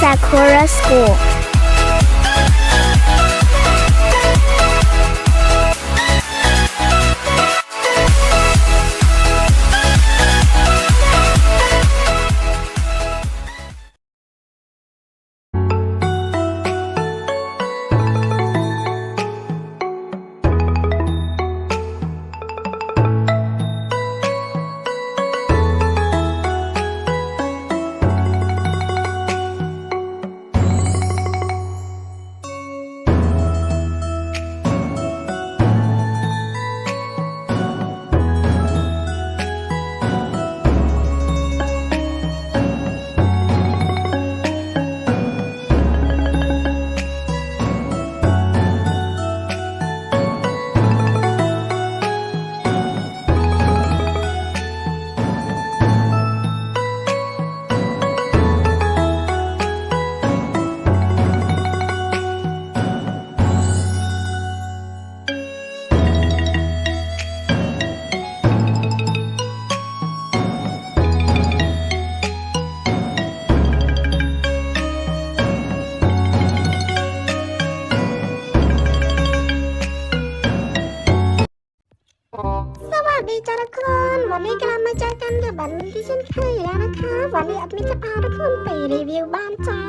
Sakura School. เจอกันกับบันที่เช่นเคยแล้วนะคะ วันนี้อัดมินจะพาทุกคนไปรีวิวบ้านจ้า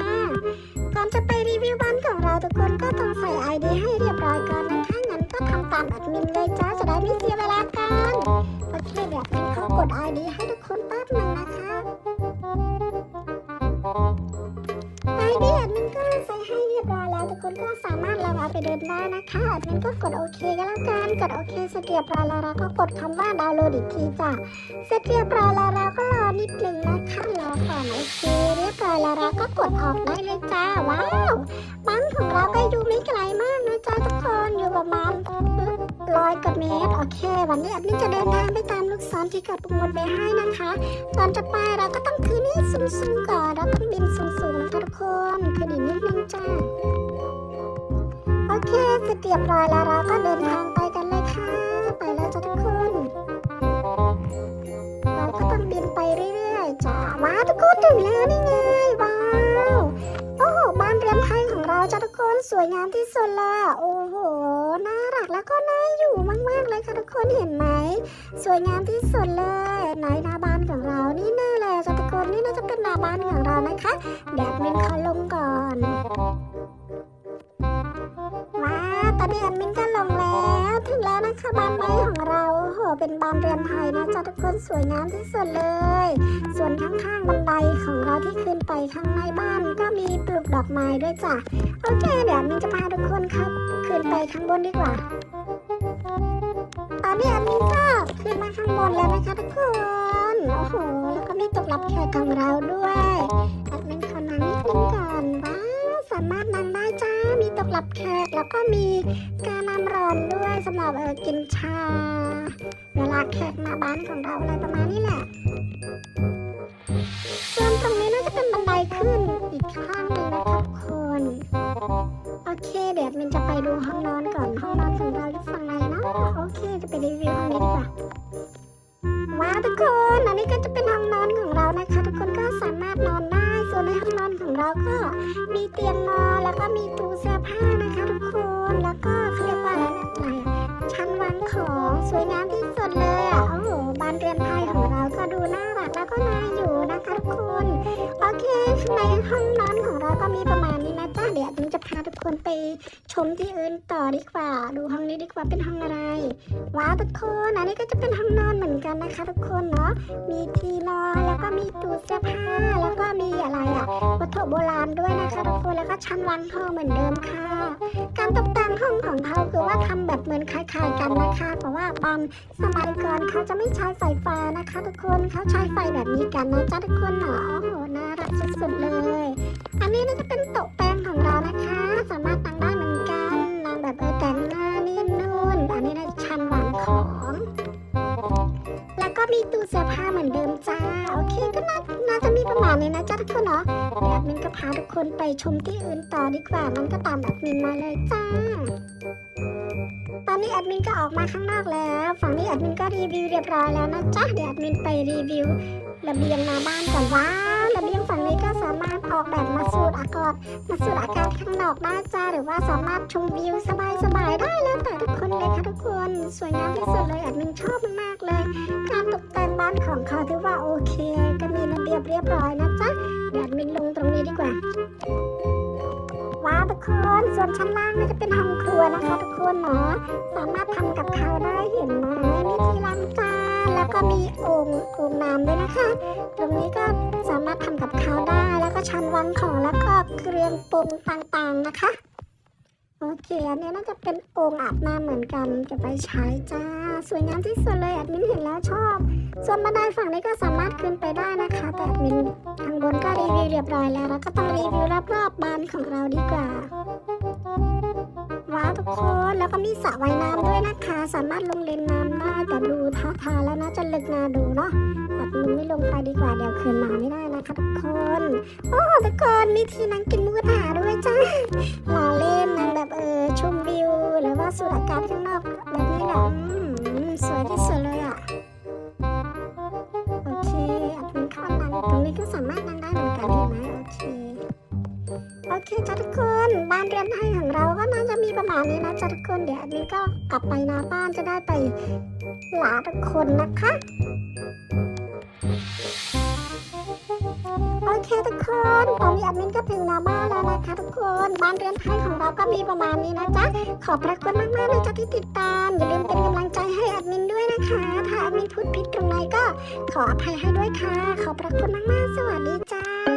ก่อนจะไปรีวิวบ้านของเราทุกคนก็ต้องใส่ไอเดียให้เรียบร้อยก่อนนะคะงั้นก็ทำตามอัดมินเลยจ้า ราไปเดินได้นะคะอัดมินก็กดโอเคก็แล้วกัน กดโอเคเสร็จเรียบร้อยแล้วเราก็กดคำว่าดาวน์โหลดอีกทีจ้ะ เสร็จเรียบร้อยแล้วเราก็รอนิดนึงนะคะรอก่อนโอเค เรียบร้อยแล้วเราก็กดออกได้เลยจ้า ว้าวบ้านของเราก็อยู่ไม่ไกลมากนะจ้าทุกคนอยู่ประมาณร้อยกว่าเมตร โอเค วันนี้อัดมินจะเดินทางไปตามลูกศรที่กดปุ่มบนไปให้นะคะก่อนจะไปเราก็ต้องคืนนี้สูงๆก่อนเราต้องบินสูงๆนะคะทุกคนคืนอีกนิดนึงจ้า เคเสร็จเรียบร้อยแล้วเราก็เดินทางไปกันเลยค่ะไปแล้วจ้ะทุกคน เราก็ต้องบินไปเรื่อยๆจ้าว้าวทุกคนถึงแล้วนี่ไงว้าวโอ้โหบ้านเรือนไทยของเราจ้ะทุกคนสวยงามที่สุดเลยโอ้โหน่ารักแล้วก็น่าอยู่มากๆเลยค่ะทุกคนเห็นไหมสวยงามที่สุดเลยไหนหน้าบ้านของเรานี่แน่เลยจ้ะทุกคนนี่น่าจะเป็นหน้าบ้านของเรานะคะเดี๋ยวมินขอลงก่อน คะบ้านไม้ของเราโหเป็นบ้านเรือนไทยนะจ๊ะทุกคนสวยงามที่สุดเลย ส่วนข้างๆบันไดของเราที่ขึ้นไปข้างในบ้านก็มีปลูกดอกไม้ด้วยจ้ะโอเค เดี๋ยวมินจะพาทุกคนครับขึ้นไปข้างบนดีกว่าตอนนี้มินก็ขึ้นมาข้างบนแล้วนะคะทุกคนโอ้โหแล้วก็มีตกรับแขกของเราด้วยแอดมินขอนั่งนิดนึงก่อน ตกรับแล้วก็มีการน้ำร้อนด้วยสำหรับเออกินชา เวลาแขกมาบ้านของเราอะไรประมาณนี้แหละส่วนตรงนี้น่าจะเป็นบันไดขึ้นอีกข้างหนึ่งนะคะทุกคนโอเค เดี๋ยวมินจะไปดูห้องนอนก่อนห้องนอนของเราอยู่ฝั่งไหนนะโอเค จะไปรีวิวห้องนี้ดีกว่าว้าวทุกคนอันนี้ก็จะเป็นห้องนอนของเรานะคะ ทุกคนก็สามารถนอนได้ส่วนในห้องนอนของเราก็มีเตียงนอนแล้วก็มีตู้เสื้อผ้า สวยงาม ชมที่อื่นต่อดีกว่า ดูห้องนี้ดีกว่าเป็นห้องอะไร ว้าวทุกคนอันนี้ก็จะเป็นห้องนอนเหมือนกันนะคะ ทุกคนเนาะมีที่นอนแล้วก็มีตู้เสื้อผ้าแล้วก็มีอะไรอะวัตถุโบราณด้วยนะคะทุกคนแล้วก็ชั้นวางทองเหมือนเดิมค่ะ การตกแต่งห้องของเขาคือว่าทำแบบเหมือนคล้ายๆกันนะคะเพราะว่าตอนสมัยก่อนเขาจะไม่ใช้ไฟฟ้านะคะ ทุกคนเขาใช้ไฟแบบนี้กันนะจ๊ะทุกคนเนาะโอ้โหน่ารักสุดๆเลย อันนี้น่าจะเป็นโต๊ะแป้งของเรานะคะ แบบเออแต่งหน้านี่นู่นอันนี้นะชั้นวางของ แล้วก็มีตู้เสื้อผ้าเหมือนเดิมจ้า โอเคก็น่าน่าจะมีประมาณนี้นะจ้าทุกคนเนาะเดี๋ยวแอดมินก็พาทุกคนไปชมที่อื่นต่อดีกว่า มันก็ตามแอดมินมาเลยจ้า ตอนนี้แอดมินก็ออกมาข้างนอกแล้ว ฝั่งนี้แอดมินก็รีวิวเรียบร้อยแล้วนะจ้าเดี๋ยวแอดมินไปรีวิวระเบียงหน้าบ้านก่อนว้า นี้ก็สามารถออกแบบมาสูดอากาศมาสูดอากาศข้างนอกได้จ้าหรือว่าสามารถชมวิวสบายๆได้แล้วแต่ทุกคนเลยค่ะทุกคน สวยงามที่สุดเลยแอดมินชอบมากๆเลย การตกแต่งบ้านของเขาถือว่าโอเค ก็มีระเบียบเรียบร้อยนะจ๊ะเดี๋ยวแอดมินลงตรงนี้ดีกว่าว้าวทุกคนส่วนชั้นล่างนี่จะเป็นห้องครัวนะคะทุกคนเนาะสามารถทำกับข้าวได้เห็นไหมมีที่ล้างจานแล้วก็มีโอ่งโอ่งน้ำด้วยนะคะ ตรงนี้ก็ ปรุงต่างๆนะคะ โอเค อันนี้น่าจะเป็นโอ่งอาบน้ำเหมือนกันจะไปใช้จ้า สวยงามที่สุดเลยแอดมินเห็นแล้วชอบ ส่วนบันไดฝั่งนี้ก็สามารถขึ้นไปได้นะคะ แต่แอดมินทางบนก็รีวิวเรียบร้อยแล้วแล้วก็ต้องรีวิวรอบๆบ้านของเราดีกว่าว้าวทุกคนแล้วก็มีสระว่ายน้ำด้วยนะคะ สามารถลงเล่นน้ำได้แต่ดูท่าทางแล้วน่าจะลึกนาดูเนาะ แบบนี้ไม่ลงไปดีกว่าเดี๋ยวคืนมาไม่ได้นะคะทุกคน โอ้ทุกคนมีที่นั่งกินมูกระทะด้วยจ้าลาเล่นนั่งแบบเออชมวิวหรือว่าสูดอากาศข้างนอกแบบนี้แหละสวยที่สุดเลยอะโอเคอัดเป็นข้านังตรงนี้ก็สามารถนั่งได้เหมือนกันเห็นไหมโอเคโอเคจ้าทุกคนบ้านเรือนไทยของเราก็น่าจะมีประมาณนี้นะจ้าทุกคนเดี๋ยวอันนี้ก็กลับไปหน้าบ้านจะได้ไปหลาทุกคนนะคะ มินก็ถึงหน้าบ้านแล้วนะคะทุกคนบ้านเรือนไทยของเราก็มีประมาณนี้นะจ๊ะขอบพระคุณมากๆเลยจ้ะที่ติดตามอย่าลืมเป็นกำลังใจให้แอดมินด้วยนะคะ ถ้าแอดมินพูดผิดตรงไหนก็ ขออภัยให้ด้วยค่ะ ขอบพระคุณมากๆสวัสดีจ้า